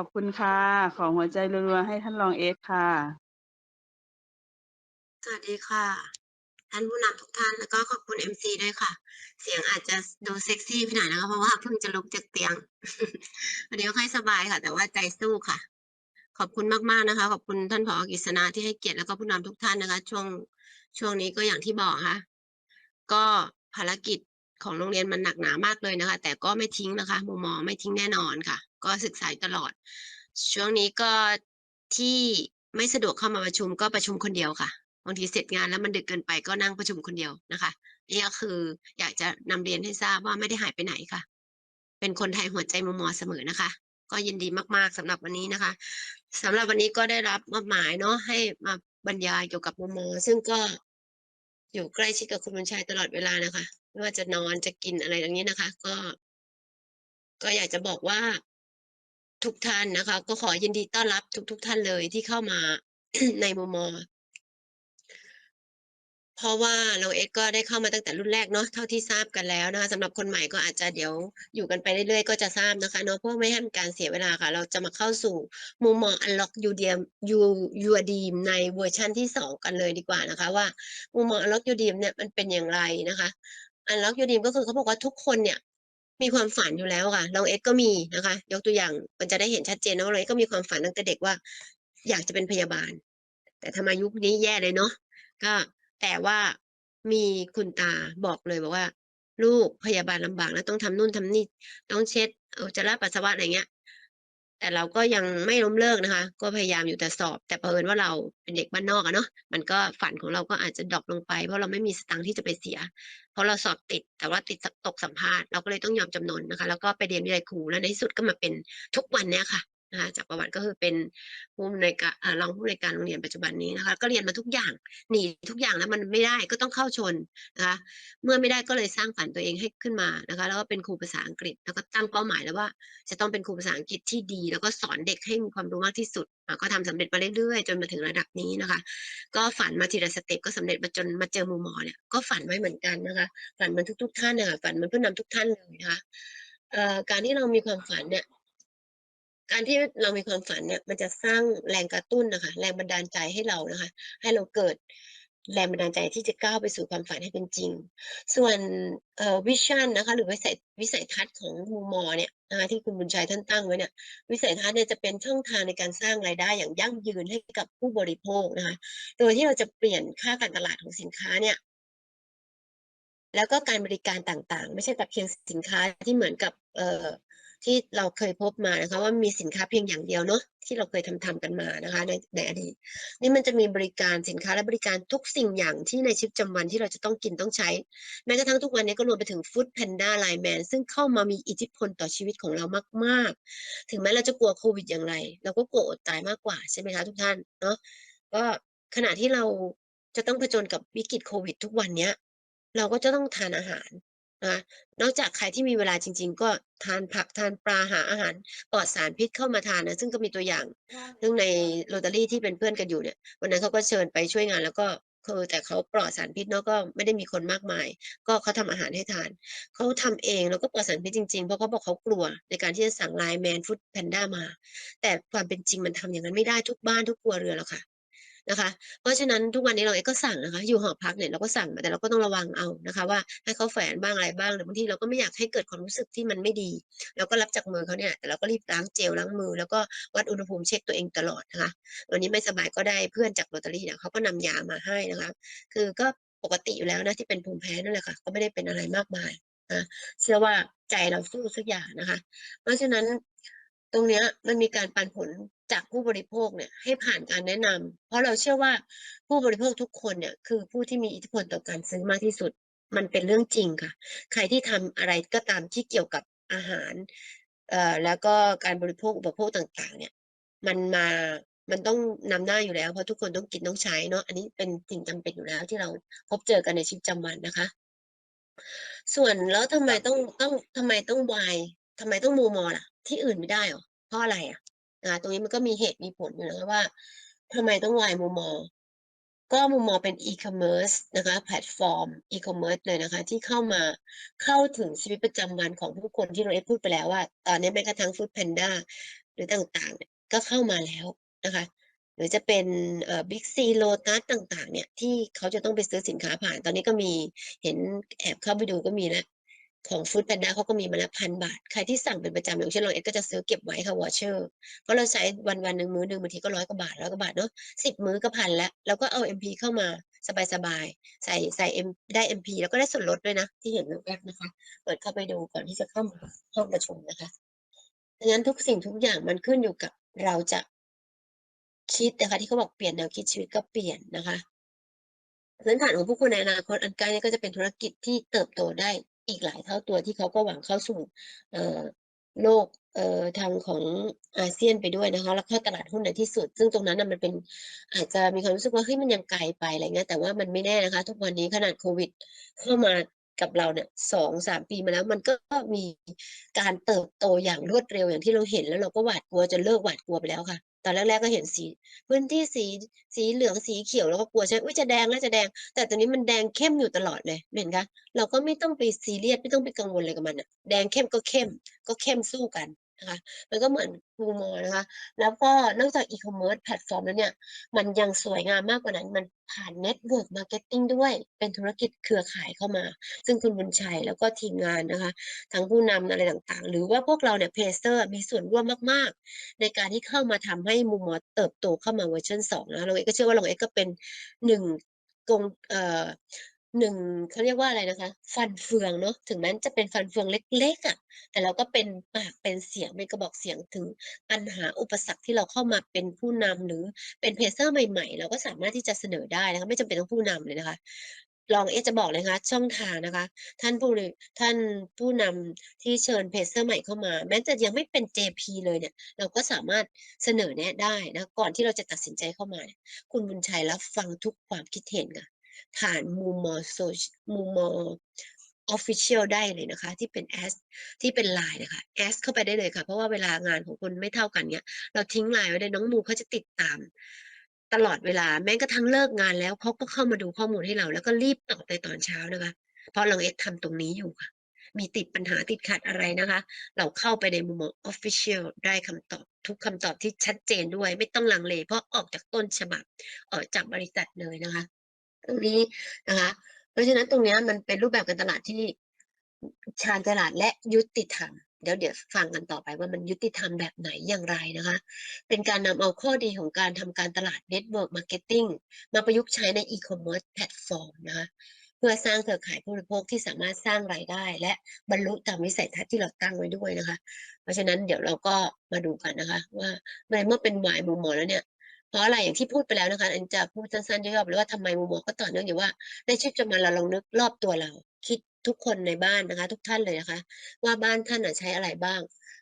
ขอบคุณค่ะ ขอหัวใจรัวๆให้ท่านรองเอสค่ะ สวัสดีค่ะ ท่านผู้นำทุกท่านแล้วก็ขอบคุณ MC ด้วยค่ะ เสียงอาจจะดูเซ็กซี่ไปหน่อยนะคะเพราะว่าเพิ่งจะลุกจากเตียง วันนี้ค่อยสบายค่ะ แต่ว่าใจสู้ค่ะ ขอบคุณมากๆนะคะ ขอบคุณท่านผอกฤษณะที่ให้เกียรติแล้วก็ผู้นำทุกท่านนะคะ ช่วงช่วงนี้ก็อย่างที่บอกค่ะ ก็ภารกิจของโรงเรียนมันหนักหนามากเลยนะคะ แต่ก็ไม่ทิ้งนะคะมุมมองไม่ทิ้งแน่นอนค่ะ ก็ศึกษาตลอด ช่วงนี้ก็ที่ไม่สะดวกเข้ามาประชุมก็ประชุมคนเดียวค่ะบางทีเสร็จงานแล้วมันดึกเกินไปก็นั่งประชุมคนเดียวนะคะนี่ก็คืออยากจะนำเรียนให้ทราบว่าไม่ได้หายไปไหนค่ะ เป็นคนไทยหัวใจมมอเสมอนะคะ ก็ยินดีมากๆสำหรับวันนี้นะคะสำหรับวันนี้ก็ได้รับมอบหมายเนาะให้มาบรรยายเกี่ยวกับมมอซึ่งก็อยู่ใกล้ชิดกับคุณบุญชัยตลอดเวลานะคะ ไม่ว่าจะนอนจะกินอะไรอย่างนี้นะคะ ก็ ก็อยากจะบอกว่า ทุกท่านนะคะ ก็ขอยินดีต้อนรับทุก ๆท่านเลยที่เข้ามาในมมเพราะว่าเราเอสก็ได้เข้ามาตั้งแต่รุ่นแรกเนาะเท่าที่ทราบกันแล้วนะคะสำหรับคนใหม่ก็อาจจะเดี๋ยวอยู่กันไปเรื่อยๆก็จะทราบนะคะเนาะเพื่อไม่ให้เป็นการเสียเวลาค่ะ เราจะมาเข้าสู่มุมมอง Unlock You Dream You Your Dream ในเวอร์ชันที่สองกันเลยดีกว่านะคะ ว่ามุมมอง Unlock Your Dream เนี่ยมันเป็นอย่างไรนะคะ Unlock Your Dream ก็คือเขาบอกว่าทุกคนเนี่ย มีความฝันอยู่แล้วค่ะลองเอสก็มีนะคะ ยกตัวอย่างมันจะได้เห็นชัดเจนนะว่าเราเอสก็มีความฝันตั้งแต่เด็กว่า อยากจะเป็นพยาบาล แต่ทำไมยุคนี้แย่เลยเนาะก็แต่ว่ามีคุณตาบอกเลยบอกว่า ลูกพยาบาลลำบากแล้วต้องทำนู่นทำนี่ต้องเช็ดอุจจาระปัสสาวะอะไรเงี้ย แต่เราก็ยังไม่ล้มเลิกนะคะ ก็พยายามอยู่แต่สอบ แต่เผอิญว่าเราเป็นเด็กบ้านนอกอะเนาะมันก็ฝันของเราก็อาจจะดรอปลงไป เพราะเราไม่มีสตังค์ที่จะไปเสีย เพราะเราสอบติดแต่ว่าติดตกสัมภาษณ์เราก็เลยต้องยอมจำนนนะคะ แล้วก็ไปเรียนวิทยาครูแล้วในที่สุดก็มาเป็นทุกวันเนี้ยค่ะ นะคะจากประวัติก็คือเป็นผู้อำนวยการอ่ารองผู้อำนวยการโรงเรียนปัจจุบันนี้นะคะ ก็เรียนมาทุกอย่างหนีทุกอย่างแล้วมันไม่ได้ก็ต้องเข้าชนนะคะ เมื่อไม่ได้ก็เลยสร้างฝันตัวเองให้ขึ้นมานะคะ แล้วก็เป็นครูภาษาอังกฤษ แล้วก็ตั้งเป้าหมายแล้วว่า จะต้องเป็นครูภาษาอังกฤษที่ดี แล้วก็สอนเด็กให้มีความรู้มากที่สุด ก็ทำสำเร็จมาเรื่อยๆจนมาถึงระดับนี้นะคะ ก็ฝันมาทีละสเต็ปก็สำเร็จมาจนมาเจอมุมมอเนี่ยก็ฝันไว้เหมือนกันนะคะ ฝันมันทุก ๆ ท่านนะคะฝันมันผู้นำทุกท่านเลยนะคะเอ่อการที่เรามีความฝันเนี่ย การที่เรามีความฝันเนี่ยมันจะสร้างแรงกระตุ้นนะคะ แรงบันดาลใจให้เรานะคะ ให้เราเกิดแรงบันดาลใจที่จะก้าวไปสู่ความฝันให้เป็นจริง ส่วนวิชั่นนะคะ หรือวิสัยวิสัยทัศน์ของมุมมอเนี่ยนะคะที่คุณบุญชัยท่านตั้งไว้เนี่ย วิสัยทัศน์เนี่ยจะเป็นช่องทางในการสร้างรายได้อย่างยั่งยืนให้กับผู้บริโภคนะคะ โดยที่เราจะเปลี่ยนค่าการตลาดของสินค้าเนี่ย แล้วก็การบริการต่างๆ ไม่ใช่แต่เพียงสินค้าที่เหมือนกับเอ่อ ที่เราเคยพบมานะคะ ว่ามีสินค้าเพียงอย่างเดียวเนาะที่เราเคยทำทำกันมานะคะในในอดีตนี่มันจะมีบริการสินค้าและบริการทุกสิ่งอย่างที่ในชีวิตประจำวันที่เราจะต้องกินต้องใช้ แม้กระทั่งทุกวันนี้ก็รวมไปถึงฟู้ดแพนด้าไลแมนซึ่งเข้ามามีอิทธิพลต่อชีวิตของเรามากๆ ถึงแม้เราจะกลัวโควิดอย่างไร เราก็กลัวอดตายมากกว่าใช่ไหมคะทุกท่านเนาะก็ขณะที่เราจะต้องผจญกับวิกฤตโควิด ทุกวันเนี้ย เราก็จะต้องทานอาหาร นะคะนอกจากใครที่มีเวลาจริง ๆ ก็ทานผักทานปลาหาอาหารปลอดสารพิษเข้ามาทานนะซึ่งก็มีตัวอย่าง ซึ่งในโรตารี่ที่เป็นเพื่อนกันอยู่เนี่ยวันนั้นเขาก็เชิญไปช่วยงานแล้วก็คือแต่เขาปลอดสารพิษเนาะก็ไม่ได้มีคนมากมาย ก็เขาทำอาหารให้ทานเขาทำเองแล้วก็ปลอดสารพิษจริงๆ เพราะเขาบอกเขากลัวในการที่จะสั่งไลน์แมนฟู้ดแพนด้ามา แต่ความเป็นจริงมันทำอย่างนั้นไม่ได้ทุกบ้านทุกครัวเรือนหรอกค่ะ นะคะ เพราะฉะนั้นทุกวันนี้เราเองก็สั่งนะคะ อยู่หอพักเนี่ยเราก็สั่งมาแต่เราก็ต้องระวังเอานะคะ ว่าให้เขาแฝงบ้างอะไรบ้างหรือบางทีเราก็ไม่อยากให้เกิดความรู้สึกที่มันไม่ดี เราก็รับจากมือเขาเนี่ยแต่เราก็รีบล้างเจลล้างมือ แล้วก็วัดอุณหภูมิเช็คตัวเองตลอดนะคะวันนี้ไม่สบายก็ได้เพื่อนจากโรตารี่เนี่ยเขาก็นำยามาให้นะคะ คือก็ปกติอยู่แล้วนะที่เป็นภูมิแพ้นั่นแหละค่ะ ก็ไม่ได้เป็นอะไรมากมายนะเชื่อว่าใจเราสู้สักอย่างนะคะ เพราะฉะนั้นตรงเนี้ยมันมีการปันผล จากผู้บริโภคเนี่ยให้ผ่านการแนะนำเพราะเราเชื่อว่าผู้บริโภคทุกคนเนี่ยคือผู้ที่มีอิทธิพลต่อการซื้อมากที่สุด มันเป็นเรื่องจริงค่ะ ใครที่ทำอะไรก็ตามที่เกี่ยวกับอาหารเอ่อแล้วก็การบริโภคอุปโภคต่าง ๆ เนี่ย มันมามันต้องนำหน้าอยู่แล้วเพราะทุกคนต้องกินต้องใช้เนาะอันนี้เป็นสิ่งจำเป็นอยู่แล้วที่เราพบเจอกันในชีวิตประจำวันนะคะ ส่วนแล้วทำไมต้องต้องทำไมต้องวายทำไมต้องมูมอล่ะ ที่อื่นไม่ได้เหรอเพราะอะไรอะ นะคะตรงนี้มันก็มีเหตุมีผลอยู่นะว่าทำไมต้องวายมูมอก็มุมมองเป็นอีคอมเมิร์ซนะคะแพลตฟอร์มอีคอมเมิร์ซเลยนะคะ ที่เข้ามาเข้าถึงชีวิตประจำวันของผู้คนที่เราได้พูดไปแล้วว่า ตอนนี้แม้กระทั่งฟู้ดแพนด้าหรือต่างๆ ก็เข้ามาแล้วนะคะหรือจะเป็นเอ่อ Big C Lotus ต่างๆ เนี่ย ที่เขาจะต้องไปซื้อสินค้าผ่าน ตอนนี้ก็มีเห็นแอบเข้าไปดูก็มีแล้ว ของ Foodpanda เขาก็มีมาแล้ว1,000บาท ใครที่สั่งเป็นประจำอย่างเช่นน้องเอ็ดก็จะซื้อเก็บไว้ค่ะวอเชอร์เพราะเราใช้วันๆหนึ่งมื้อหนึ่งบางทีก็100กว่าบาท100กว่าบาทเนาะ10มื้อก็1,000แล้วเราก็เอา MP เข้ามาสบายๆ ใส่ใส่ M ได้ MP แล้วก็ได้ส่วนลดด้วยนะ ที่เห็นแวบๆนะคะ เปิดเข้าไปดูก่อนที่จะเข้ามาห้องประชุมนะคะดังนั้นทุกสิ่งทุกอย่างมันขึ้นอยู่กับเราจะคิดนะคะ ที่เขาบอกเปลี่ยนแนวคิดชีวิตก็เปลี่ยนนะคะพื้นฐานของผู้คนในอนาคตอันใกล้นี้ก็จะเป็นธุรกิจที่เติบโตได้ อีกหลายเท่าตัวที่เขาก็หวังเข้าสู่เโลกเอทางของอาเซียนไปด้วยนะคะ แล้วเข้าตลาดหุ้นในที่สุด ซึ่งตรงนั้นมันเป็นอาจจะมีความรู้สึกว่าเฮ้ยมันยังไกลไปอะไรเงี้ยแต่ว่ามันไม่แน่นะคะ ทุกวันนี้ขนาดโควิดเข้ามากับเราเนี่ย2-3ปีมาแล้ว มันก็มีการเติบโตอย่างรวดเร็วอย่างที่เราเห็นแล้วเราก็หวาดกลัวจนเลิกหวาดกลัวไปแล้วค่ะ ตอนแรกๆก็เห็นสี พื้นที่สีสีเหลืองสีเขียวแล้วก็กลัวใช่ไหมอุ้ยจะแดงแล้วจะแดง แต่ตอนนี้มันแดงเข้มอยู่ตลอดเลยเห็นคะเราก็ไม่ต้องไปซีเรียสไม่ต้องไปกังวลอะไรกับมันอะแดงเข้มก็เข้ม ก็เข้มสู้กัน นะคะมันก็เหมือนมูมอนะคะ แล้วก็นอกจาก e-commerce แพลตฟอร์มแล้วเนี่ย มันยังสวยงามมากกว่านั้น มันผ่าน network marketing ด้วย เป็นธุรกิจเครือข่ายเข้ามา ซึ่งคุณบุญชัยแล้วก็ทีมงานนะคะ ทั้งผู้นำอะไรต่างๆ หรือว่าพวกเราเนี่ย Pacer มีส่วนร่วมมากๆ ในการที่เข้ามาทำให้มุมมอเติบโตเข้ามาเวอร์ชัน2นะคะน้องเอ็ดก็เชื่อว่าน้องเอ็ดก็เป็น1กงเอ่อ 1เขาเรียกว่าอะไรนะคะ ฟันเฟืองเนาะ ถึงแม้จะเป็นฟันเฟืองเล็ก ๆอะแต่เราก็เป็นปากเป็นเสียงเป็นกระบอกเสียงถึงปัญหาอุปสรรคที่เราเข้ามาเป็นผู้นำหรือเป็น Pacer ใหม่ๆ เราก็สามารถที่จะเสนอได้นะคะ ไม่จำเป็นต้องผู้นำเลยนะคะรองเอจะบอกเลยนะคะ ช่องทางนะคะ ท่านผู้ริท่านผู้นำที่เชิญ Pacer ใหม่เข้ามา แม้จะยังไม่เป็น JP เลยเนี่ย เราก็สามารถเสนอแนะได้นะ ก่อนที่เราจะตัดสินใจเข้ามาเนี่ยคุณบุญชัยรับฟังทุกความคิดเห็นค่ะ ผ่านมุมมอโซชมุมมอ Official ได้เลยนะคะ ที่เป็น Add ที่เป็น LINE นะคะ Add เข้าไปได้เลยค่ะ เพราะว่าเวลางานของคนไม่เท่ากันเงี้ยเราทิ้ง LINE ไว้เลยน้องมูเขาจะติดตาม ตลอดเวลาแม้กระทั่งเลิกงานแล้วเขาก็เข้ามาดูข้อมูลให้เรา แล้วก็รีบตอบในตอนเช้านะคะ เพราะน้องเอ็ดทำตรงนี้อยู่ค่ะ มีติดปัญหาติดขัดอะไรนะคะ เราเข้าไปในมุมมอง Official ได้คำตอบทุกคำตอบที่ชัดเจนด้วย ไม่ต้องลังเล เพราะออกจากต้นฉบับออกจากบริษัทเลยนะคะ ตรงนี้นะคะ เพราะฉะนั้นตรงนี้มันเป็นรูปแบบการตลาดที่ชาญฉลาดและยุติธรรม เดี๋ยวเดี๋ยวฟังกันต่อไปว่ามันยุติธรรมแบบไหนอย่างไรนะคะ เป็นการนำเอาข้อดีของการทำการตลาด Network Marketing มาประยุกต์ใช้ใน e-commerce แพลตฟอร์มนะคะเพื่อสร้างเครือข่ายผู้บริโภคที่สามารถสร้างรายได้ และบรรลุตามวิสัยทัศน์ที่เราตั้งไว้ด้วยนะคะ เพราะฉะนั้นเดี๋ยวเราก็มาดูกันนะคะ ว่าในเมื่อเป็น Why มุมมองแล้วเนี่ย เพราะอะไรอย่างที่พูดไปแล้วนะคะ อันจะพูดสั้นๆย่อๆไปเลยว่าทำไมมุมมองก็ต่อเนื่องอยู่ว่า ในชีวิตประจำวันเราลองนึกรอบตัวเรา คิดทุกคนในบ้านนะคะ ทุกท่านเลยนะคะ ว่าบ้านท่านใช้อะไรบ้าง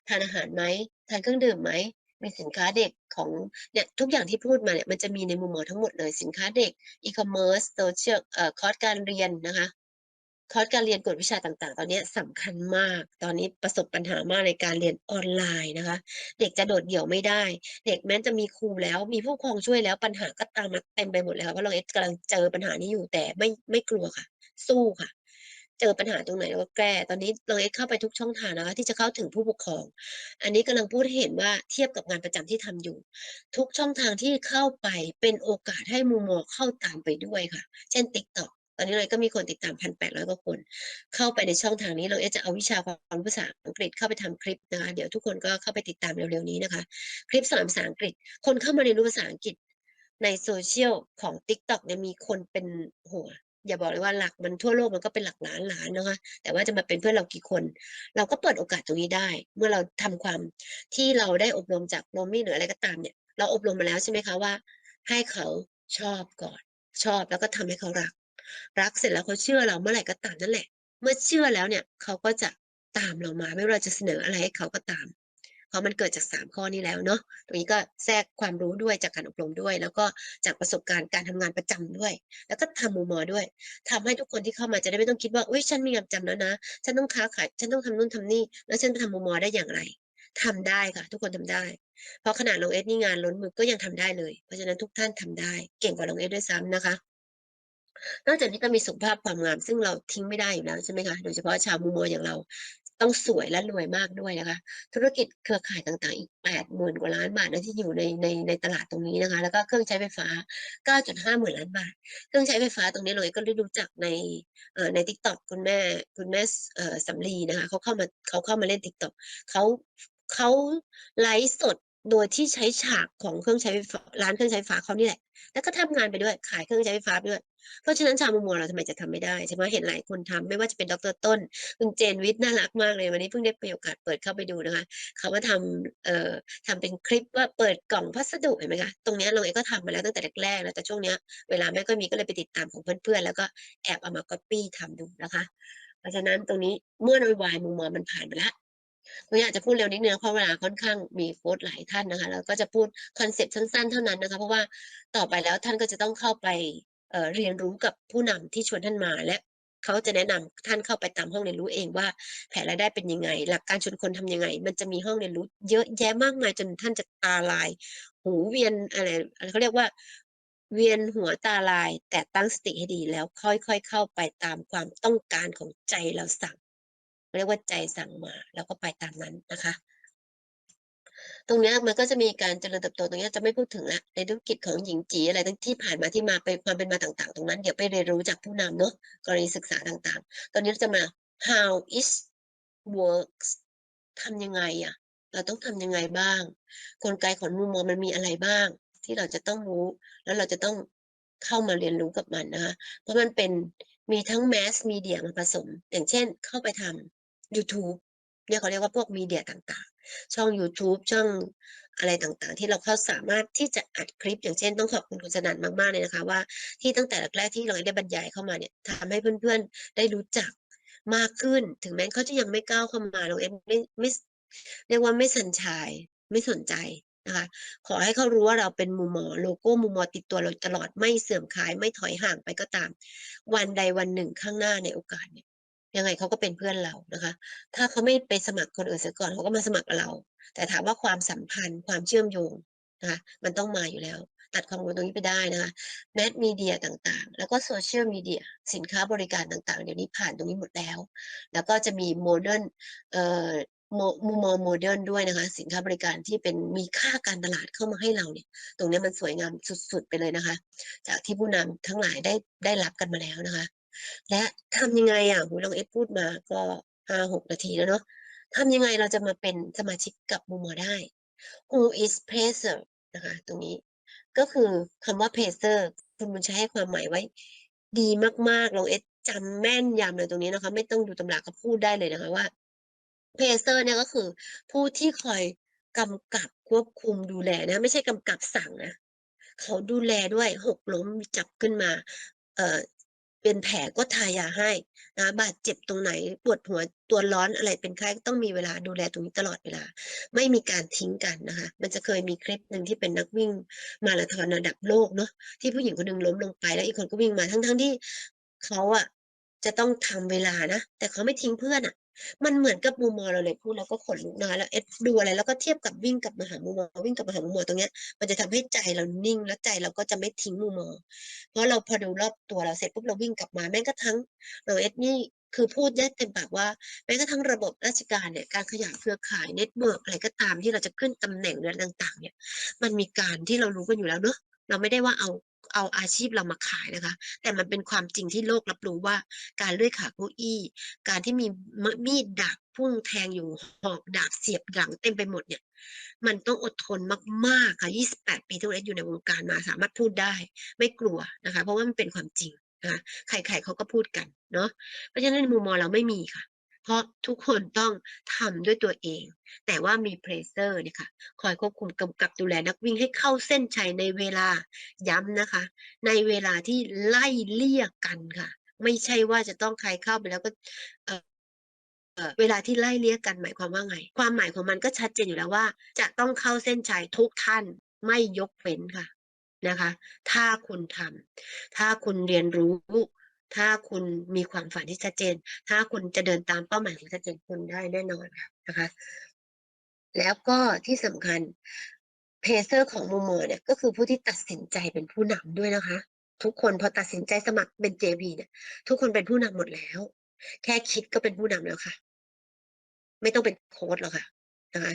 ทานอาหารไหมทานเครื่องดื่มไหมมีสินค้าเด็กของเนี่ยทุกอย่างที่พูดมาเนี่ยมันจะมีในมุมมองทั้งหมดเลยสินค้าเด็ก e-commerce social เอ่อคอร์สการเรียนนะคะ คอร์สการเรียนกวดวิชาต่างๆ ตอนนี้ยสำคัญมาก ตอนนี้ประสบปัญหามากในการเรียนออนไลน์นะคะ เด็กจะโดดเดี่ยวไม่ได้ เด็กแม้จะมีครูแล้ว มีผู้ปกครองช่วยแล้วปัญหาก็ตามมาเต็มไปหมดเลยค่ะเพราะน้องเอ็ดกำลังเจอปัญหานี้อยู่แต่ไม่ไม่กลัวค่ะ สู้ค่ะ เจอปัญหาตรงไหนเราก็แก้ ตอนนี้น้องเอ็ดเข้าไปทุกช่องทางนะคะ ที่จะเข้าถึงผู้ปกครอง อันนี้กำลังพูดให้เห็นว่าเทียบกับงานประจำที่ทำอยู่ ทุกช่องทางที่เข้าไปเป็นโอกาสให้มุมมองเข้าตามไปด้วยค่ะ เช่น TikTok ตอ ตอนนี้เราก็มีคนติดตาม1,800กว่าคน เข้าไปในช่องทางนี้เอ็ดจะเอาวิชาความรู้ภาษาอังกฤษเข้าไปทำคลิปนะคะเดี๋ยวทุกคนก็เข้าไปติดตามเร็วๆนี้นะคะ คลิปสอนภาษาอังกฤษ คนเข้ามาเรียนรู้ภาษาอังกฤษใน Social ของ TikTok เนี่ยมีคนเป็นโอ้โฮอย่าบอกเลยว่าหลักมันทั่วโลกมันก็เป็นหลักล้านๆนนะคะแต่ว่าจะมาเป็นเพื่อนเรากี่คน เราก็เปิดโอกาสตรงนี้ได้ เมื่อเราทำความที่เราได้อบรมจาก Romy หรืออะไรก็ตามเนี่ย เราอบรมมาแล้วใช่ไหมคะว่า ให้เขาชอบก่อน ชอบแล้วก็ทำให้เขารัก รักเสร็จแล้วเขาเชื่อเราเมื่อไหร่ก็ตามนั่นแหละ เมื่อเชื่อแล้วเนี่ยเขาก็จะตามเรามาไม่ว่าเราจะเสนออะไรให้เขาก็ตาม เพราะมันเกิดจาก 3 ข้อนี้แล้วเนาะตรงนี้ก็แทรกความรู้ด้วยจากการอบรมด้วย แล้วก็จากประสบการณ์การทำงานประจำด้วย แล้วก็ทำมุมมอด้วยทำให้ทุกคนที่เข้ามาจะได้ไม่ต้องคิดว่าอุ๊ยฉันมีงานประจำแล้วนะ ฉันต้องค้าขายฉันต้องทำนู่นทำนี่แล้วฉันจะทำมุมมอได้อย่างไรทำได้ค่ะ ทุกคนทำได้ เพราะขนาดน้องเอ็ดนี่งานล้นมือก็ยังทำได้เลยเพราะฉะนั้นทุกท่านทำได้ เก่งกว่าน้องเอ็ดด้วยซ้ำนะคะ นอกจากนี้ก็มีสุขภาพความงาม ซึ่งเราทิ้งไม่ได้อยู่แล้วใช่ไหมคะโดยเฉพาะชาวมุมมออย่างเราต้องสวยและรวยมากด้วยนะคะ ธุรกิจเครือข่ายต่างๆ อีก80,000กว่าล้านบาทนะที่อยู่ในในในตลาดตรงนี้นะคะ แล้วก็เครื่องใช้ไฟฟ้า 9.5หมื่นล้านบาท เครื่องใช้ไฟฟ้าตรงนี้เราก็ได้รู้จักในใน TikTok คุณแม่คุณแม่สเอ่อสำลีนะคะเขาเข้ามาเขาเข้ามาเล่น TikTok เขาเขาไลฟ์สดโดยที่ใช้ฉากของเครื่องใช้ไฟฟ้าร้านเครื่องใช้ไฟฟ้าเขานี่แหละ แล้วก็ทำงานไปด้วยขายเครื่องใช้ไฟฟ้าไปด้วย เพราะฉะนั้นชาวมุมมองเราทำไมจะทำไม่ได้ใช่ไหมเห็นหลายคนทำไม่ว่าจะเป็นดร.ต้นคุณเจนวิทย์น่ารักมากเลยวันนี้เพิ่งได้มีโอกาสเปิดเข้าไปดูนะคะเขาก็ทำเอ่อทำเป็นคลิปว่าเปิดกล่องพัสดุเห็นไหมคะตรงนี้เราเองก็ทำมาแล้วตั้งแต่แรกๆแล้วแต่ช่วงเนี้ยเวลาไม่ค่อยมีก็เลยไปติดตามของเพื่อนๆแล้วก็แอบเอามาก๊อบปี้ทำดูนะคะ เพราะฉะนั้นตรงนี้เมื่อนโยบายมุมมองมันผ่านไปแล้วตรงนี้อาจจะพูดเร็วนิดนึงเพราะเวลาค่อนข้างมีโค้ชหลายท่านนะคะเราก็จะพูดคอนเซปต์สั้นๆ เท่านั้นนะคะ เพราะว่าต่อไปแล้วท่านก็จะต้องเข้าไป เอ่อเรียนรู้กับผู้นำที่ชวนท่านมาและเขาจะแนะนำท่านเข้าไปตามห้องเรียนรู้เองว่า แผนรายได้เป็นยังไง หลักการชวนคนทำยังไง มันจะมีห้องเรียนรู้ เยอะแยะมากมายจนท่านจะตาลาย หูเวียนอะไรเขาเรียกว่าเวียนหัวตาลาย แต่ตั้งสติให้ดีแล้วค่อยๆเข้าไปตามความต้องการของใจเราสั่ง เรียกว่าใจสั่งมา แล้วก็ไปตามนั้นนะคะ ตรงนี้มันก็จะมีการเจริญเติบโตตรงนี้จะไม่พูดถึงล้วในธุรกิจของหญิงจีอะไรทั้งที่ผ่านมาที่มาไปความเป็นมาต่าง ๆ ตรงนั้น เดี๋ยวไปเรียนรู้จากผู้นำเนาะกรณีศึกษาต่างๆ ตอนนี้เราจะมา how it works ทำยังไงอะเราต้องทำยังไงบ้าง กลไกของมุมมองมันมีอะไรบ้าง ที่เราจะต้องรู้ แล้วเราจะต้องเข้ามาเรียนรู้กับมันนะคะ เพราะมันเป็นมีทั้ง mass media มาผสม อย่างเช่นเข้าไปทำยูทูบ เนี่ยเขาเรียกว่าพวก media ต่างๆ ช่องยูทูบช่องอะไรต่างๆ ที่เราเขาสามารถที่จะอัดคลิป อย่างเช่นต้องขอบคุณคุณสนั่นมากๆเลยนะคะว่าที่ตั้งแต่แรกๆที่เราได้บรรยายเข้ามาเนี่ยทำให้เพื่อนๆได้รู้จักมากขึ้น ถึงแม้เขาจะยังไม่ก้าวเข้ามาเราเองไม่ไม่เรียกว่าไม่สัญชายไม่สนใจนะคะขอให้เขารู้ว่าเราเป็นมุมมอโลโก้มุมมอติดตัวเราตลอดไม่เสื่อมคลายไม่ถอยห่างไปก็ตาม วันใดวันหนึ่งข้างหน้าในโอกาสเนี่ย ยังไงเขาก็เป็นเพื่อนเรานะคะ ถ้าเขาไม่ไปสมัครคนอื่นเสียก่อนเขาก็มาสมัครกับเรา แต่ถามว่าความสัมพันธ์ความเชื่อมโยงนะคะมันต้องมาอยู่แล้ว ตัดความกังวลตรงนี้ไปได้นะคะ mass media ต่างๆ แล้วก็ social media สินค้าบริการต่างๆ เดี๋ยวนี้ผ่านตรงนี้หมดแล้ว แล้วก็จะมีโมเดิร์นเอ่อมุมมองโมเดิร์นด้วยนะคะ สินค้าบริการที่เป็นมีค่าการตลาดเข้ามาให้เราเนี่ย ตรงนี้มันสวยงามสุดๆไปเลยนะคะ จากที่ผู้นำทั้งหลายได้ได้รับกันมาแล้วนะคะ และทำยังไงอะโอ้โฮน้องเอสพูดมาก็5-6นาทีแล้วเนาะทำยังไงเราจะมาเป็นสมาชิกกับมุมอได้ Who is Pacer นะคะ ตรงนี้ ก็คือคำว่า Pacer คุณบุญชัยให้ความหมายไว้ ดีมากๆน้องเอสจำแม่นยำเลยตรงนี้นะคะ ไม่ต้องดูตำราก็พูดได้เลยนะคะว่า Pacer เนี่ยก็คือผู้ที่คอยกำกับควบคุมดูแลนะ ไม่ใช่กำกับสั่งนะ เขาดูแลด้วยหกล้มจับขึ้นมา เอ่อ เป็นแผลก็ทายาให้นะบาดเจ็บตรงไหนปวดหัวตัวร้อนอะไรเป็นไข้ต้องมีเวลาดูแลตรงนี้ตลอดเวลา ไม่มีการทิ้งกันนะคะ มันจะเคยมีคลิปหนึ่งที่เป็นนักวิ่งมาราธอนระดับโลกเนาะที่ผู้หญิงคนหนึ่งล้มลงไปแล้วอีกคนก็วิ่งมาทั้งๆที่เขาอะ จะต้องทำเวลานะ แต่เขาไม่ทิ้งเพื่อนอะมันเหมือนกับมุมมองเราเลยพูดแล้วก็ขนลุกนะคะแล้วเอสดูอะไรแล้วก็เทียบกับวิ่งกับมหามุมมองวิ่งกับมหามุมมองตรงเนี้ย มันจะทำให้ใจเรานิ่งแล้วใจเราก็จะไม่ทิ้งมุมมอง เพราะเราพอดูรอบตัวเราเสร็จปุ๊บเราวิ่งกลับมาแม้กระทั่งน้องเอสนี่คือพูดได้เต็มปากว่าแม้กระทั่งระบบราชการเนี่ยการขยายเครือข่ายเน็ตเวิร์กอะไรก็ตามที่เราจะขึ้นตำแหน่งหรืออะไรต่าง ๆ เนี่ย มันมีการที่เรารู้กันอยู่แล้วเนาะเราไม่ได้ว่าเอา เอาอาชีพเรามาขายนะคะ แต่มันเป็นความจริงที่โลกรับรู้ว่าการเลื่อยขาเก้าอี้ การที่มีมีดดาบพุ่งแทงอยู่หอกดาบเสียบหลังเต็มไปหมดเนี่ย มันต้องอดทนมากๆค่ะ 28 ปีที่เอสอยู่ในวงการมาสามารถพูดได้ ไม่กลัวนะคะ เพราะว่ามันเป็นความจริงนะคะใครๆเขาก็พูดกันเนาะเพราะฉะนั้นมุมมองเราไม่มีค่ะ เพราะทุกคนต้องทำด้วยตัวเอง แต่ว่ามี Pacer เนี่ยค่ะคอยควบคุมกำกับดูแลนักวิ่งให้เข้าเส้นชัยในเวลาย้ำนะคะ ในเวลาที่ไล่เลี่ยกันค่ะ ไม่ใช่ว่าจะต้องใครเข้าไปแล้วก็เอ่อเอ่อเวลาที่ไล่เลี่ยกันหมายความว่าไง?ความหมายของมันก็ชัดเจนอยู่แล้วว่า จะต้องเข้าเส้นชัยทุกท่านไม่ยกเว้นค่ะนะคะ ถ้าคุณทำถ้าคุณเรียนรู้ ถ้าคุณมีความฝันที่ชัดเจน ถ้าคุณจะเดินตามเป้าหมายที่ชัดเจนคุณได้แน่นอนค่ะนะคะ แล้วก็ที่สำคัญ Pacer ของมุมมอเนี่ยก็คือผู้ที่ตัดสินใจเป็นผู้นำด้วยนะคะ ทุกคนพอตัดสินใจสมัครเป็น JP เนี่ย ทุกคนเป็นผู้นำหมดแล้ว แค่คิดก็เป็นผู้นำแล้วค่ะ ไม่ต้องเป็นโค้ดหรอกค่ะนะคะ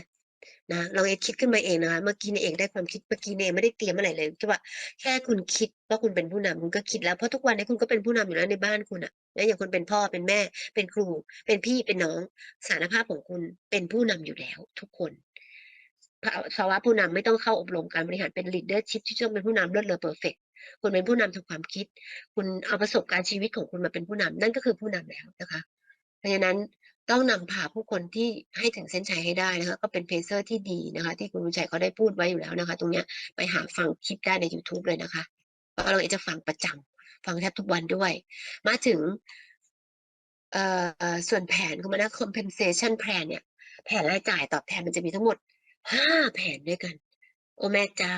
นะเราเองคิดขึ้นมาเองนะคะเมื่อกี้นี่เองได้ความคิดเมื่อกี้นี่เองไม่ได้เตรียมอะไรเลยแค่ว่าแค่คุณคิดว่าคุณเป็นผู้นำคุณก็คิดแล้วเพราะทุกวันนี้คุณก็เป็นผู้นำอยู่แล้วในบ้านคุณอะนะอย่างคุณเป็นพ่อเป็นแม่ เป็นครู เป็นพี่เป็นน้องสารภาพของคุณเป็นผู้นำอยู่แล้ว ทุกคนภาวะผู้นำไม่ต้องเข้าอบรมการบริหารเป็น leadership ที่ต้องเป็นผู้นำเลิศเลอ perfect คุณเป็นผู้นำทางความคิด คุณเอาประสบการณ์ชีวิตของคุณมาเป็นผู้นำนั่นก็คือผู้นำแล้วนะคะ เพราะฉะนั้น ต้องนำพาผู้คนที่ให้ถึงเส้นชัยให้ได้นะคะก็เป็นเพเซอร์ที่ดีนะคะ ที่คุณบุญชัยเขาได้พูดไว้อยู่แล้วนะคะ ตรงเนี้ยไปหาฟังคลิปได้ใน YouTube เลยนะคะเพราะเราจะฟังประจำฟังแทบทุกวันด้วย มาถึงเอ่อส่วนแผนของมันนะ compensation plan เนี่ย แผนรายจ่ายตอบแทนมันจะมีทั้งหมดห้าแผนด้วยกัน โอ้แม่เจ้า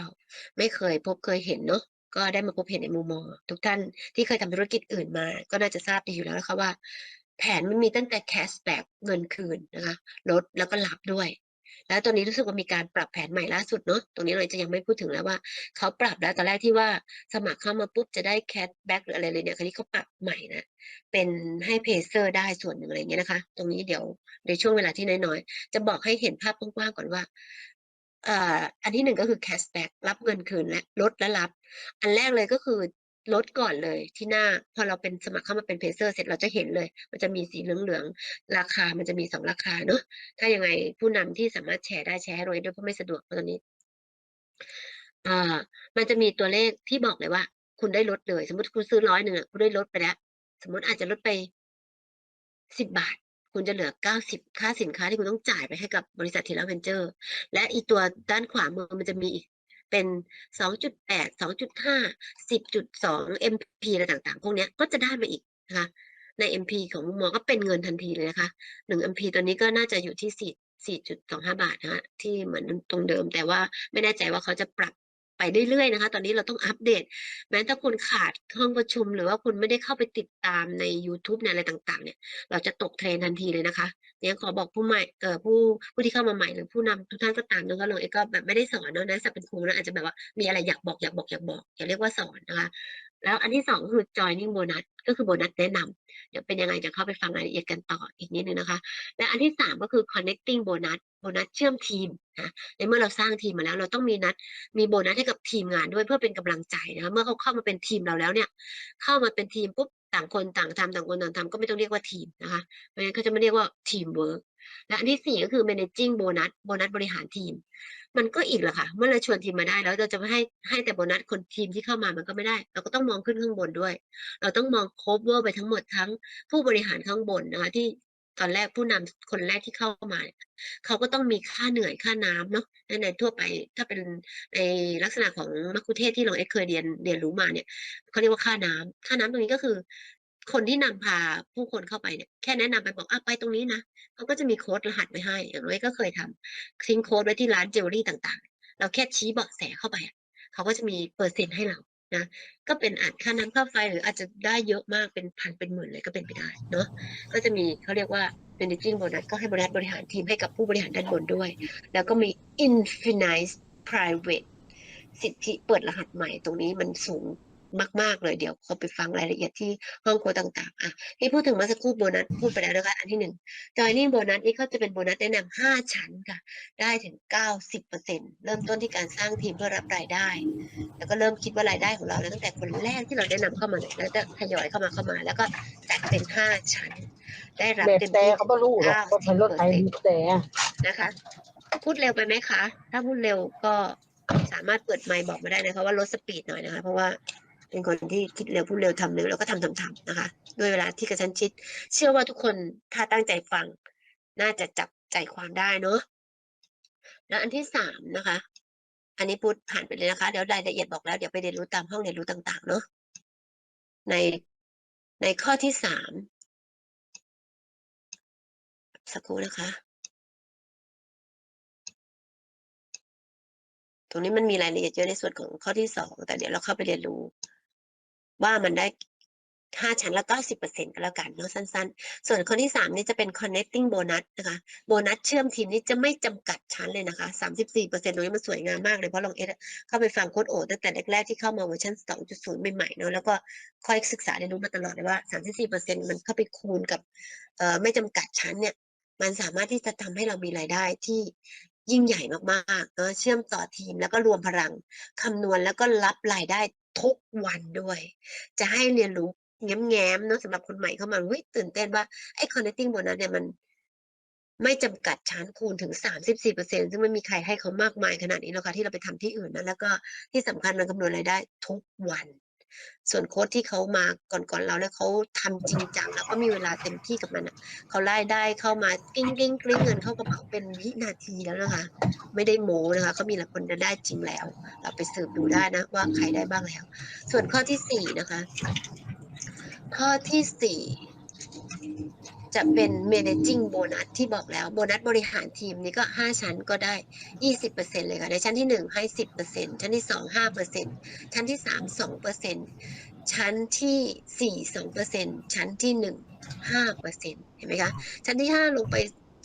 ไม่เคยพบเคยเห็นเนาะก็ได้มาพบเห็นในมุมมอง ทุกท่านที่เคยทำธุรกิจอื่นมา ก็น่าจะทราบดีอยู่แล้วนะคะว่า แผนมันมีตั้งแต่ cashback เงินคืนนะคะลดแล้วก็รับด้วย แล้วตอนนี้รู้สึกว่ามีการปรับแผนใหม่ล่าสุดเนาะตรงนี้เราจะยังไม่พูดถึงแล้วว่าเขาปรับแล้วตอนแรกที่ว่าสมัครเข้ามาปุ๊บจะได้ cashback หรืออะไรเลยเนี่ยคราวนี้เขาปรับใหม่นะเป็นให้เพเซอร์ได้ส่วนหนึ่งอะไรเงี้ยนะคะ ตรงนี้เดี๋ยวในช่วงเวลาที่น้อยๆ จะบอกให้เห็นภาพกว้างๆก่อนว่าอ่ออันที่หนึ่งก็คือ cashback รับเงินคืนและลดและรับ อันแรกเลยก็คือ ลดก่อนเลยที่หน้า พอเราเป็นสมัครเข้ามาเป็นเพเซอร์เสร็จเราจะเห็นเลย มันจะมีสีเหลืองๆราคามันจะมีสองราคาเนอะถ้ายังไงผู้นำที่สามารถแชร์ได้แชร์ให้เราด้วยเพราะไม่สะดวกตอนนี้อ่ามันจะมีตัวเลขที่บอกเลยว่า คุณได้ลดเลย สมมติคุณซื้อร้อยหนึ่งคุณได้ลดไปแล้วสมมติอาจจะลดไปสิบบาท คุณจะเหลือเก้าสิบค่าสินค้าที่คุณต้องจ่ายไปให้กับบริษัททีละเวนเจอร์ และอีตัวด้านขวามือมันจะมีอีก เป็น 2.8 2.5 10.2 MP อะไรต่างๆ พวกนี้ก็จะได้มาอีกนะคะใน MP ของมุมมองก็เป็นเงินทันทีเลยนะคะ1 MP ตัวนี้ก็น่าจะอยู่ที่4 4.25 บาทนะคะที่เหมือนตรงเดิม แต่ว่าไม่แน่ใจว่าเขาจะปรับ ไปเรื่อยๆนะคะ ตอนนี้เราต้องอัปเดต แม้ถ้าคุณขาดห้องประชุม หรือว่าคุณไม่ได้เข้าไปติดตามใน YouTube ในอะไรต่างๆ เนี่ย เราจะตกเทรนทันทีเลยนะคะเนี่ยขอบอกผู้ใหม่เอ่อผู้ผู้ที่เข้ามาใหม่หรือผู้นำทุกท่านก็ตามนะคะลงเอกก็แบบไม่ได้สอนเนาะนะสับเป็นครูนะอาจจะแบบว่ามีอะไรอยากบอกอยากบอกอยากบอกอย่าเรียกว่าสอนนะคะแล้วอันที่สองก็คือ joining bonus ก็คือโบนัสแนะนำเดี๋ยวเป็นยังไงจะเข้าไปฟังรายละเอียดกันต่ออีกนิดนึงนะคะ และอันที่สามก็คือ connecting bonus โบนัสเชื่อมทีมนะในเมื่อเราสร้างทีมมาแล้ว เราต้องมีนัดมีโบนัสให้กับทีมงานด้วยเพื่อเป็นกำลังใจนะคะเมื่อเขาเข้ามาเป็นทีมเราแล้วเนี่ย เข้ามาเป็นทีมปุ๊บต่างคนต่างทำต่างคนต่างทำก็ไม่ต้องเรียกว่าทีมนะคะเพราะฉะนั้นเขาจะไม่เรียกว่าทีมเวิร์กและอันที่สี่ก็คือ managing bonus โบนัสบริหารทีม มันก็อีกแหละค่ะ เมื่อเราชวนทีมมาได้แล้วเราจะไม่ให้ให้แต่โบนัสคนทีมที่เข้ามามันก็ไม่ได้ เราก็ต้องมองขึ้นข้างบนด้วย เราต้องมอง cover ไปทั้งหมดทั้งผู้บริหารข้างบนนะคะที่ ตอนแรกผู้นำคนแรกที่เข้ามา เขาก็ต้องมีค่าเหนื่อยค่าน้ำเนาะในในทั่วไปถ้าเป็นในลักษณะของมัคคุเทศก์ที่เราเอ็กเคยเรียนเรียนรู้มาเนี่ยเขาเรียกว่าค่าน้ำค่าน้ำตรงนี้ก็คือ คนที่นำพาผู้คนเข้าไปเนี่ยแค่แนะนำไปบอกอะไปตรงนี้นะเขาก็จะมีโค้ดรหัสไว้ให้ อย่างน้อยก็เคยทำทิ้งโค้ดไว้ที่ร้านเจวเวลรี่ต่างๆ เราแค่ชี้เบาะแสเข้าไปเขาก็จะมีเปอร์เซ็นต์ให้เรา นะก็เป็นอาจค่าน้ำค่าไฟหรืออาจจะได้เยอะมากเป็นพันเป็นหมื่นเลยก็เป็นไปได้เนาะก็จะมีเขาเรียกว่า managing bonus ก็ให้โบนัสบริหารทีมให้กับผู้บริหารด้านบนด้วย แล้วก็มี infinite private สิทธิเปิดรหัสใหม่ตรงนี้มันสูง มากๆเลยเดี๋ยวเขาไปฟังรายละเอียดที่ห้องครัวต่างๆอะที่พูดถึงเมื่อสักครู่โบนัสพูดไปแล้วนะคะอันที่หนึ่ง joining bonus นี่ก็จะเป็นโบนัสแนะนำห้าชั้นค่ะ ได้ถึงเก้าสิบเปอร์เซ็นเริ่มต้นที่การสร้างทีมเพื่อรับรายได้ แล้วก็เริ่มคิดว่ารายได้ของเราแล้วตั้งแต่คนแรกที่เราแนะนำเข้ามาเลยแล้วจะทยอยเข้ามาเข้ามา แล้วก็จัดเป็นห้าชั้น ได้รับแบบเต็มแต่ที่เขาไม่รู้หรอกว่าเป็นรถไทยบีบแต่นะคะ พูดเร็วไปไหมคะ ถ้าพูดเร็วก็สามารถเปิดไมค์บอกมาได้นะคะว่าลดสปีดหน่อยนะคะ เพราะว่า เป็นคนที่คิดเร็วพูดเร็วทำเร็วแล้วก็ทำทำทำนะคะ ด้วยเวลาที่กระชั้นชิด เชื่อว่าทุกคนถ้าตั้งใจฟัง น่าจะจับใจความได้เนาะแล้วอันที่สามนะคะ อันนี้พูดผ่านไปเลยนะคะ เดี๋ยวรายละเอียดบอกแล้วเดี๋ยวไปเรียนรู้ตามห้องเรียนรู้ต่าง ๆ เนาะในในข้อที่สามสักครู่นะคะ ตรงนี้มันมีรายละเอียดเยอะในส่วนของข้อที่สองแต่เดี๋ยวเราเข้าไปเรียนรู้ ว่ามันได้ห้าชั้นละเก้าสิเก็แล้วกันเนาะสั้นๆ ส่วนข้อที่สามนี่จะเป็น connecting bonus นะคะ โบนัสเชื่อมทีมนี่จะไม่จำกัดชั้นเลยนะคะสามสิบสี่เรนตรงนี้มันสวยงามมากเลย เพราะลองเอเข้าไปฟังโค้ดโอตั้งแต่แรกๆ ที่เข้ามาเวอร์ชันสองจุดศูนย์ใหม่ๆเนาะแล้วก็ค่อยศึกษาเรียนรู้มาตลอดเลยว่าสามสิบสี่เปอร์เซ็นมันเข้าไปคูณกับเอ่อไม่จำกัดชั้นเนี่ย มันสามารถที่จะทำให้เรามีรายได้ที่ยิ่งใหญ่มากๆเนอะเชื่อมต่อทีมแล้วก็รวมพลังคำนวณแล้วก็รับรายได้ ทุกวันด้วย จะให้เรียนรู้แง้มๆเนาะสำหรับคนใหม่เข้ามาวิตื่นเต้นว่าไอ้ connecting bonus เนี่ยมันไม่จำกัดชั้นคูณถึง 34%ซึ่งไม่มีใครให้เขามากมายขนาดนี้หรอกค่ะที่เราไปทำที่อื่นนะแล้วก็ที่สำคัญมันคำนวณรายได้ทุกวัน ส่วนโค้ดที่เขามาก่อนๆเราแล้วเขาทำจริงจังแล้วก็มีเวลาเต็มที่กับมันอะเขาไล่ได้เข้ามากิ้งกิ้งกริ้งเงินเข้ากระเป๋าเป็นวินาทีแล้วนะคะ ไม่ได้โม้นะคะเขามีหลายคนได้จริงแล้ว เราไปสืบดูได้นะว่าใครได้บ้างแล้ว ส่วนข้อที่สี่นะคะ ข้อที่สี่ จะเป็น managing bonus ที่บอกแล้วโบนัสบริหารทีมนี้ก็ 5 ชั้นก็ได้ 20%เลยค่ะ ในชั้นที่ 1 ให้ 10%ชั้นที่ 2 5%ชั้นที่ 3 2%ชั้นที่ 4 2%ชั้นที่ 1 5%เห็นไหมคะ ชั้นที่ 5 ลงไป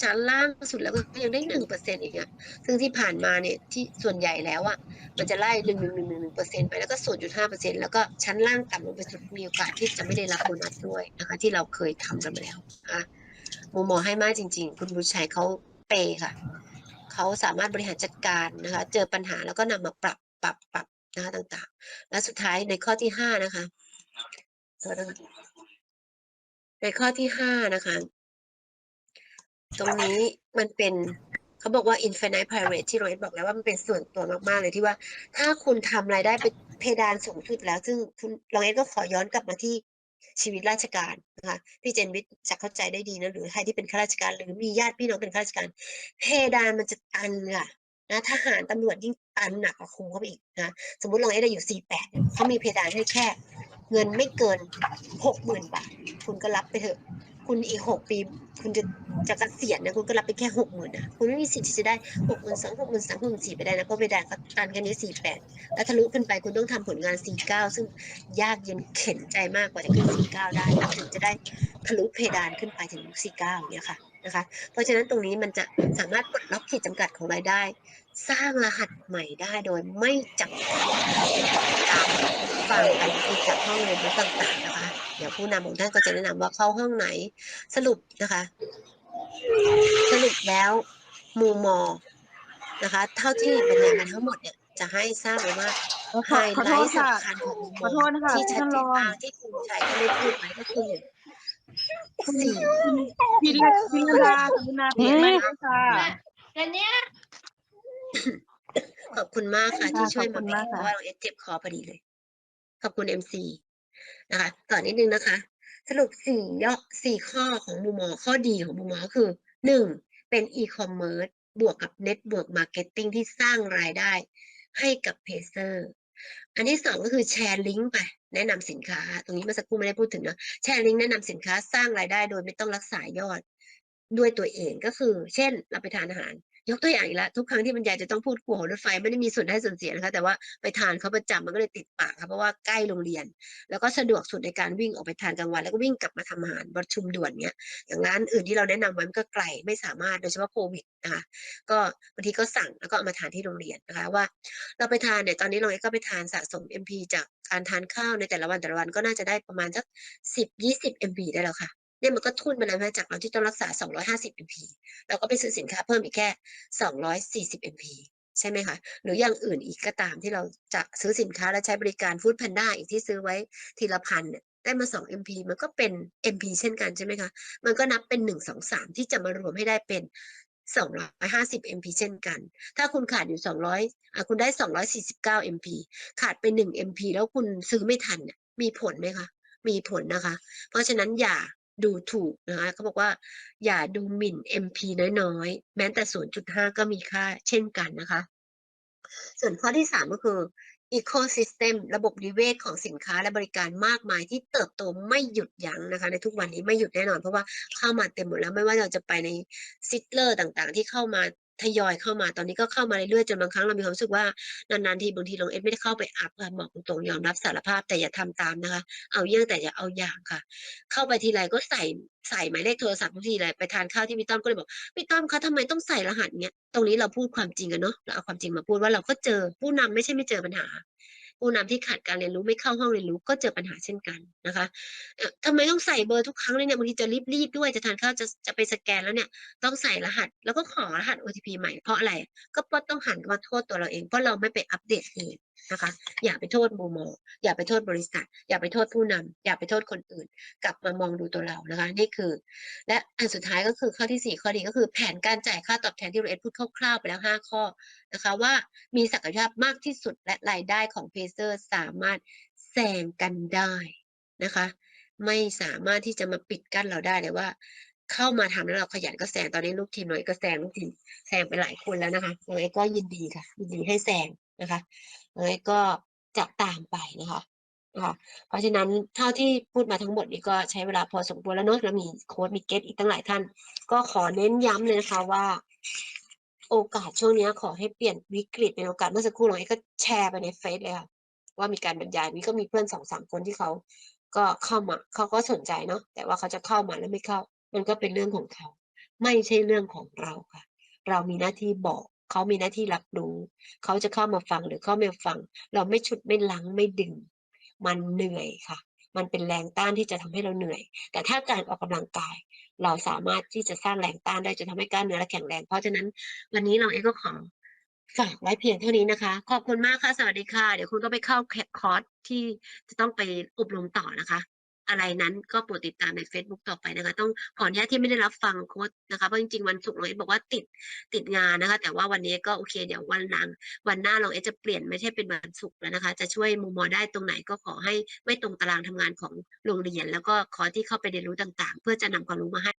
ชั้นล่างสุดแล้วก็ยังได้1%อีกอะซึ่งที่ผ่านมาเนี่ยที่ส่วนใหญ่แล้วอะมันจะไล่1 1 1 1 1%ไปแล้วก็0.5%แล้วก็ชั้นล่างต่ำลงไปสุดมีโอกาสที่จะไม่ได้รับโบนัสด้วยนะคะ ที่เราเคยทำกันมาแล้วนะคะมุมมองให้มากจริง ๆ คุณบุญชัยเขาเปค่ะเขาสามารถบริหารจัดการนะคะ เจอปัญหาแล้วก็นำมาปรับปรับปรับนะคะต่างๆ และสุดท้ายในข้อที่ห้านะคะในข้อที่ห้านะคะ ตรงนี้มันเป็นเขาบอกว่า infinite private ที่โรเอสบอกแล้วว่ามันเป็นส่วนตัวมากๆเลยที่ว่า ถ้าคุณทำรายได้ไปเพดานสูงสุดแล้ว ซึ่งคุณโรเอสก็ขอย้อนกลับมาที่ชีวิตราชการนะคะพี่เจนวิทย์จะเข้าใจได้ดีนะหรือใครที่เป็นข้าราชการ หรือมีญาติพี่น้องเป็นข้าราชการ เพดานมันจะตันค่ะนะทหารตำรวจยิ่งตันหนักกว่าครูเข้าไปอีกนะสมมติโรงเรียนได้อยู่ 48เนี่ยเขามีเพดานให้แค่ เงินไม่เกิน 60,000 บาท คุณก็รับไปเถอะ คุณอีก6ปี คุณจะจะเกษียณนะคุณก็รับไปแค่60,000นนะคุณไม่มีสิทธิ์ที่จะได้62,000 63,000 64,000ไปได้นะเพราะเพดานเขาตันแค่นี้48แล้วทะลุขึ้นไปคุณต้องทำผลงาน49ซึ่งยากเย็นเข็นใจมากกว่าจะขึ้น49ได้แล้ถึงจะได้ทะลุเพดานขึ้นไปถึง49เก้าเนี่ยค่ะนะคะเพราะฉะนั้นตรงนี้มันจะสามารถปลดล็อกขีดจำกัดของรายได้ สร้างรหัสใหม่ได้โดยไม่จำกัดตามฟังกันจากห้องเรียนต่างๆนะคะ เดี๋ยวผู้นำของท่านก็จะแนะนำว่าเข้าห้องไหน สรุปนะคะ สรุปแล้วมูมอนะคะ เท่าที่บรรยายมาทั้งหมดเนี่ยจะให้ทราบเลยว่าขอไฮขอไลโทษท์ค่ะสำคัญของมูมขอโทษนะคะที่ชัดท่านเจรนองมากที่คุณชัยก็ได้พูดไว้ก็คือสี่พิรพิรดาคุณนาเพียรมาด้วยค่ะขอบคุณมากค่ะค่ะที่ช่วยขอบมาคุณเบรมากกค่ะเพราะว่าเราเอสเจ็บคอพอดีเลย ขอบคุณเอ็มซี นะคะต่อนิดนึงนะคะ สรุปสี่ย่อสี่ข้อของมูมอข้อดีของมูมอก็คือหนึ่งเป็นอีคอมเมิร์ซบวกกับเน็ตเวิร์กมาร์เก็ตติ้งที่สร้างรายได้ให้กับเพเซอร์อันที่สองก็คือแชร์ลิงก์ไปแนะนำสินค้า ตรงนี้เมื่อสักครู่ไม่ได้พูดถึงนะแชร์ลิงก์แนะนำสินค้าสร้างรายได้โดยไม่ต้องรักษายอดด้วยตัวเองก็คือ เช่น เราไปทานอาหาร ยกตัวอย่างอีกแล้วทุกครั้งที่บรรยายจะต้องพูดกลัวรถไฟไม่ได้มีส่วนได้ส่วนเสียนะคะ แต่ว่าไปทานเขาประจำมันก็เลยติดปากค่ะเพราะว่าใกล้โรงเรียน แล้วก็สะดวกสุดในการวิ่งออกไปทานกลางวัน แล้วก็วิ่งกลับมาทำอาหารประชุมด่วนเนี้ยอย่างร้านอื่นที่เราแนะนำไว้มันก็ไกลไม่สามารถโดยเฉพาะโควิดนะคะก็บางทีก็สั่งแล้วก็เอามาทานที่โรงเรียนนะคะว่า เราไปทานเนี่ยตอนนี้เราก็ไปทานสะสม MP จากการทานข้าวในแต่ละวันแต่ละวันก็น่าจะได้ประมาณสักสิบยี่สิบ MP ได้แล้วค่ะ เนี่ยมันก็ทุนมาแล้วนะจากเราที่ต้องรักษา 250 MP เราก็ไปซื้อสินค้าเพิ่มอีกแค่ 240 MP ใช่ไหมคะ หรืออย่างอื่นอีกก็ตามที่เราจะซื้อสินค้าและใช้บริการฟู้ดแพนด้าอีกที่ซื้อไว้ทีละพันเนี่ยได้มา 2 MP มันก็เป็น MP เช่นกันใช่ไหมคะ มันก็นับเป็น 1 2 3 ที่จะมารวมให้ได้เป็น 250 MP เช่นกัน ถ้าคุณขาดอยู่ 200อะคุณได้ 249 MP ขาดไป 1 MP แล้วคุณซื้อไม่ทันเนี่ยมีผลไหมคะ มีผลนะคะ เพราะฉะนั้นอย่า ดูถูกนะคะเขาบอกว่า อย่าดูหมิ่น MP น้อยๆ แม้แต่ 0.5 ก็มีค่าเช่นกันนะคะ ส่วนข้อที่ 3 ก็คือ ecosystem ระบบนิเวศของสินค้าและบริการมากมายที่เติบโตไม่หยุดยั้งนะคะ ในทุกวันนี้ไม่หยุดแน่นอน เพราะว่าเข้ามาเต็มหมดแล้วไม่ว่าเราจะไปในซิตเลอร์ต่างๆ ที่เข้ามา ทยอยเข้ามาตอนนี้ก็เข้ามาเรื่อยๆจนบางครั้งเรามีความรู้สึกว่านานๆทีบางทีลงเอ็ดไม่ได้เข้าไปอัพค่ะบอกตรงๆยอมรับสารภาพแต่อย่าทำตามนะคะ เอาเยี่ยงแต่อย่าเอาอย่างค่ะ เข้าไปทีไรก็ใส่ใส่หมายเลขโทรศัพท์ทุกทีเลยไปทานข้าวที่พี่ต้อมก็เลยบอกพี่ต้อมคะทำไมต้องใส่รหัสเนี้ยตรงนี้เราพูดความจริงกันเนาะเราเอาความจริงมาพูดว่าเราก็เจอผู้นำไม่ใช่ไม่เจอปัญหา ผู้นำที่ขาดการเรียนรู้ไม่เข้าห้องเรียนรู้ก็เจอปัญหาเช่นกันนะคะเอ่อทำไมต้องใส่เบอร์ทุกครั้งเลยเนี่ยบางทีจะรีบๆด้วยจะทานข้าวจะจะไปสแกนแล้วเนี่ยต้องใส่รหัส แล้วก็ขอรหัส OTP ใหม่เพราะอะไร ก็เพราะต้องหันมาโทษตัวเราเองเพราะเราไม่ไปอัปเดตเอง นะคะ อย่าไปโทษโมโม อย่าไปโทษบริษัท อย่าไปโทษผู้นำอย่าไปโทษคนอื่น กลับมามองดูตัวเรานะคะ นี่คือ และอันสุดท้ายก็คือข้อที่สี่ข้อดีก็คือแผนการจ่ายค่าตอบแทนที่เราเอ็ดพูดคร่าวๆไปแล้วห้าข้อนะคะว่ามีศักยภาพมากที่สุดและรายได้ของเพเซอร์สามารถแซงกันได้นะคะ ไม่สามารถที่จะมาปิดกั้นเราได้เลยว่าเข้ามาทำแล้วเราขยันก็แซงตอนนี้ลูกทีมน้อยก็แซงลูกทีมแซงไปหลายคนแล้วนะคะน้อยก็ยินดีค่ะ ยินดีให้แซง นะคะน้อยก็จะตามไปนะคะนะคะเพราะฉะนั้นเท่าที่พูดมาทั้งหมดนี้ก็ใช้เวลาพอสมควรแล้วเนอะแล้วมีโค้ดมีเกตอีกตั้งหลายท่าน ก็ขอเน้นย้ำเลยนะคะว่า โอกาสช่วงนี้ขอให้เปลี่ยนวิกฤตเป็นโอกาสเมื่อสักครู่น้อยก็แชร์ไปในเฟซเลยค่ะว่ามีการบรรยายมีก็มีเพื่อนสองสามคนที่เขาก็เข้ามาเขาก็สนใจเนาะแต่ว่าเขาจะเข้ามาแล้วไม่เข้า มันก็เป็นเรื่องของเขา ไม่ใช่เรื่องของเราค่ะ เรามีหน้าที่บอก เขามีหน้าที่รับรู้ เขาจะเข้ามาฟังหรือเข้าไม่ฟัง เราไม่ฉุดไม่ลังไม่ดึง มันเหนื่อยค่ะ มันเป็นแรงต้านที่จะทำให้เราเหนื่อย แต่ถ้าการออกกำลังกาย เราสามารถที่จะสร้างแรงต้านได้จะทำให้กล้ามเนื้อเราแข็งแรง เพราะฉะนั้นวันนี้เราเองก็ขอฝากไว้เพียงเท่านี้นะคะ ขอบคุณมากค่ะ สวัสดีค่ะ เดี๋ยวคุณก็ไปเข้าคอร์สที่จะต้องไปอบรมต่อนะคะ อะไรนั้นก็โปรดติดตามใน Facebook ต่อไปนะคะ ต้องขออนุญาตที่ไม่ได้รับฟังโค้ดนะคะเพราะจริงๆวันศุกร์เราเอบอกว่าติดติดงานนะคะ แต่ว่าวันนี้ก็โอเคเดี๋ยววันหลัง วันหน้าเราเอ็จะเปลี่ยนไม่ใช่เป็นวันศุกร์แล้วนะคะ จะช่วยมุมมองได้ตรงไหนก็ขอให้ไม่ตรงตารางทำงานของโรงเรียน แล้วก็ขอที่เข้าไปเรียนรู้ต่างๆ เพื่อจะนำความรู้มาให้